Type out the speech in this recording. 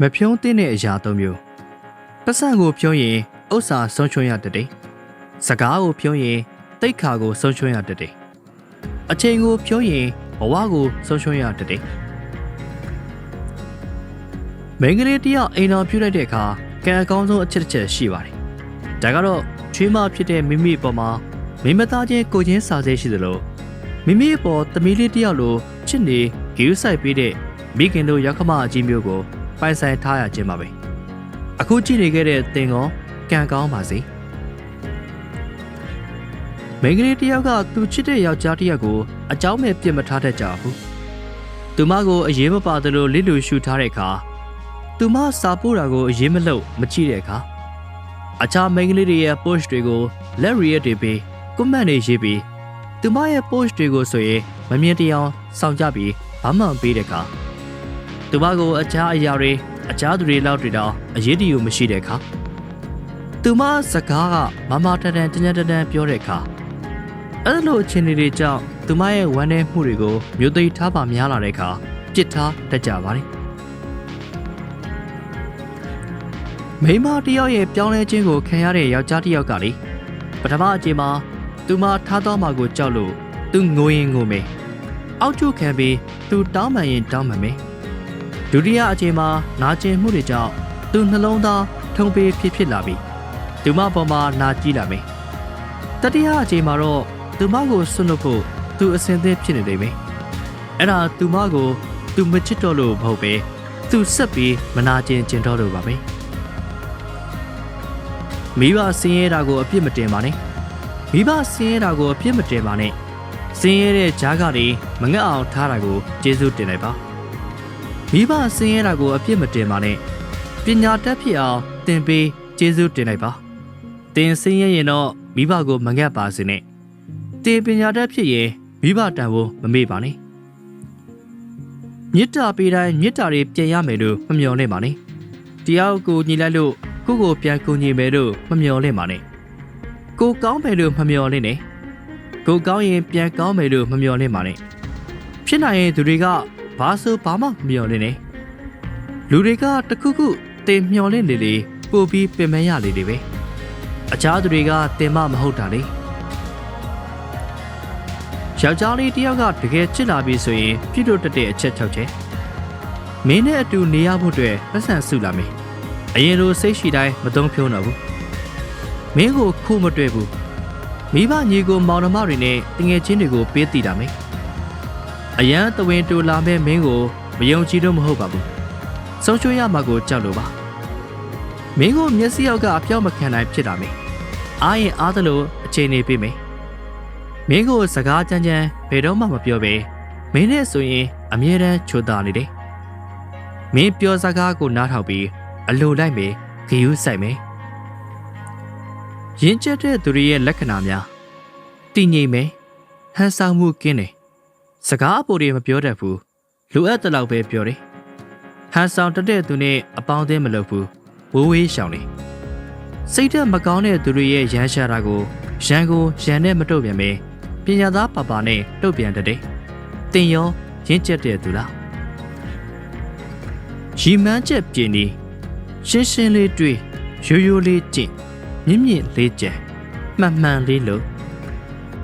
မဖြုံးသင့်တဲ့အရာသုံးမျိုးပတ်စံကိုဖြုံးရင်ဥစ္စာဆုံးရှုံးရတတ်တယ်စကားကိုဖြုံးရင်တိတ်ခါကိုဆုံးရှုံးရတတ်တယ်အချိန်ကိုဖြုံးရင်ဘဝကိုဆုံးရှုံးရတတ်တယ်မိန်းကလေးတယောက်အိမ်တော်ပြုတ်လိုက်တဲ့အခါကံအကောင်းဆုံးအချက်တစ်ချက်ရှိပါတယ်ဒါကတော့ချွေးမဖြစ်တဲ့မိမိအပေါ်မှာမိမသားချင်းကိုချင်းစာဆဲရှိသလိုမိမိအပေါ်သမီးလေးတယောက်လိုချစ်နေဂယူးဆိုင်ပေးတဲ့မိခင်တို့ရောက်ခမအကြီးမျိုးကို ပိုင်ဆိုင်ထားရခြင်းပါပဲအခုကြည့်နေခဲ့တဲ့တင်ကောကံကောင်းပါစေမိန်းကလေးတယောက်ကသူချစ်တဲ့ယောက်ျားတစ်ယောက်ကိုအကြောင်းမဲ့ပြစ်မထားတတ်ကြဘူးသူမကိုအရေးမပါသလိုလစ်လူရှူထားတဲ့အခါသူမစာပို့တာကိုအရေးမလို့မကြည့်တဲ့အခါအခြားမိန်းကလေးတွေရဲ့ post တွေကိုလက်ရီရက်တွေပြီး comment တွေရေးပြီးသူမရဲ့ post တွေကိုဆိုရင်မမြင်တရားစောင့်ကြပြီးဘာမှမပေးတဲ့အခါ သူမကိုအခြားအရာတွေအခြားသူတွေလောက်တွေတော့အရေးတယူမရှိတဲ့အခါသူမစကားကမမတန်တန်တညံတန်တန်ပြောတဲ့အခါအဲ့လိုအခြေအနေတွေကြောင့်သူမရဲ့ဝမ်းနည်းမှုတွေကိုမျိုးသိထားပါများလာတဲ့အခါပြစ်ထားတတ်ကြပါတယ်မိန်းမတစ်ယောက်ရဲ့ပြောင်းလဲခြင်းကိုခံရတဲ့ယောက်ျားတစ်ယောက်ကလေပထမအချိန်မှာသူမထားတော့မှကိုကြောက်လို့သူငိုရင်ငိုမယ်အောက်ကျခံပြီးသူတောင်းပန်ရင်တောင်းပန်မယ် ဒုတိယအချိန်မှာနာကျင်မှုတွေကြောင့်သူနှလုံးသားထုံပေးဖြစ်ဖြစ်လာပြီးသူမပေါ်မှာနာကြည့်လာမယ်တတိယအချိန်မှာတော့သူမကိုဆွတ်လွတ်ဖို့သူအစင်သင့်ဖြစ်နေလိမ့်မယ်အဲ့ဒါသူမကိုသူမချစ်တော့လို့မဟုတ်ပဲသူဆက်ပြီးမနာကျင်ကျင်တော့လို့ပါပဲမိဘဆင်းရဲတာကိုအပြစ်မတင်ပါနဲ့မိဘဆင်းရဲတာကိုအပြစ်မတင်ပါနဲ့ဆင်းရဲတဲ့ဂျားကတွေမငတ်အောင်ထားတာကိုကျေးဇူးတင်လိုက်ပါ မိဘဆင်းရဲတာကိုအပြစ်မတင်ပါနဲ့ပညာတတ်ဖြစ်အောင်သင်ပေးကျေးဇူးတင်လိုက်ပါသင်ဆင်းရဲရင်တော့မိဘကိုမငတ်ပါစေနဲ့သင်ပညာတတ်ဖြစ်ရင်မိဘတန်ဖို့မမေ့ပါနဲ့မေတ္တာပေးတိုင်းမေတ္တာတွေပြန်ရမယ်လို့မမျှော်နဲ့ပါနဲ့တရားကိုညီလိုက်လို့ကိုယ့်ကိုပြန်ကူညီမယ်လို့မမျှော်လင့်ပါနဲ့ကိုကောင်းမယ်လို့မမျှော်လင့်နဲ့ကိုကောင်းရင်ပြန်ကောင်းမယ်လို့မမျှော်လင့်ပါနဲ့ဖြစ်နိုင်ရင်သူတွေက ဘာဆိုဘာမှမမျှော်လင့်နဲ့လူတွေကတခုခုတင်မျှော်လင့်လေလေပို့ပြီးပင်မရလေလေပဲအခြားသူတွေကတင်မမဟုတ်တာလေယောက်ျားလေးတယောက်ကတကယ်ချစ်လာပြီဆိုရင်ပြည့်လို့တက်တဲ့အချက်၆ချက်မင်းနဲ့အတူနေရဖို့အတွက်ပတ်စံစုလာမယ်အရင်လိုစိတ်ရှိတိုင်းမသုံးဖြုံးတော့ဘူးမင်းကိုခုမတွေ့ဘူးမိဘညီကိုမောင်နှမတွေနဲ့တငယ်ချင်းတွေကိုပေးတည်တာမယ် အရန်တဝင်းတူလာမဲ့မင်းကိုမယုံကြည်တော့မဟုတ်ပါဘူးဆုံးချွေးရမှာကိုကြောက်လို့ပါမင်းကိုမျက်စိယောက်ကအပြောက်မခံနိုင်ဖြစ်တာမင်းအားရင်အားသလိုအချိန်နေပေးမယ်မင်းကိုစကားကြမ်းကြမ်းဘယ်တော့မှမပြောပဲမင်းနဲ့ဆိုရင်အမြဲတမ်းချိုတာနေတယ်မင်းပြောစကားကိုနားထောင်ပြီးအလိုလိုက်မယ်ဂယူးဆိုင်မယ်ရင်းကျက်တဲ့သူတွေရဲ့လက္ခဏာများတည်ငြိမ်မယ်ဟန်ဆောင်မှုကင်းတယ် စကားအပေါ်တွေမပြောတတ်ဘူးလိုအပ်တဲ့လောက်ပဲပြောတယ်ဟန်ဆောင်တက်တဲ့သူနဲ့အပေါင်းအသင်းမလုပ်ဘူးဝေးဝေးရှောင်နေစိတ်သက်မကောင်းတဲ့သူတွေရဲ့ရမ်းရှာတာကိုရန်ကိုရန်နဲ့မတုတ်ပြန်ပဲပညာသားပါပါနဲ့တုတ်ပြန်တတ်တယ်တင်ရောရင့်ကျက်တဲ့သူလားရီမန်းချက်ပြင်းနေရှင်းရှင်းလေးတွေ့ရိုးရိုးလေးကျင့်မြင့်မြင့်လေးကြံမှန်မှန်လေးလို့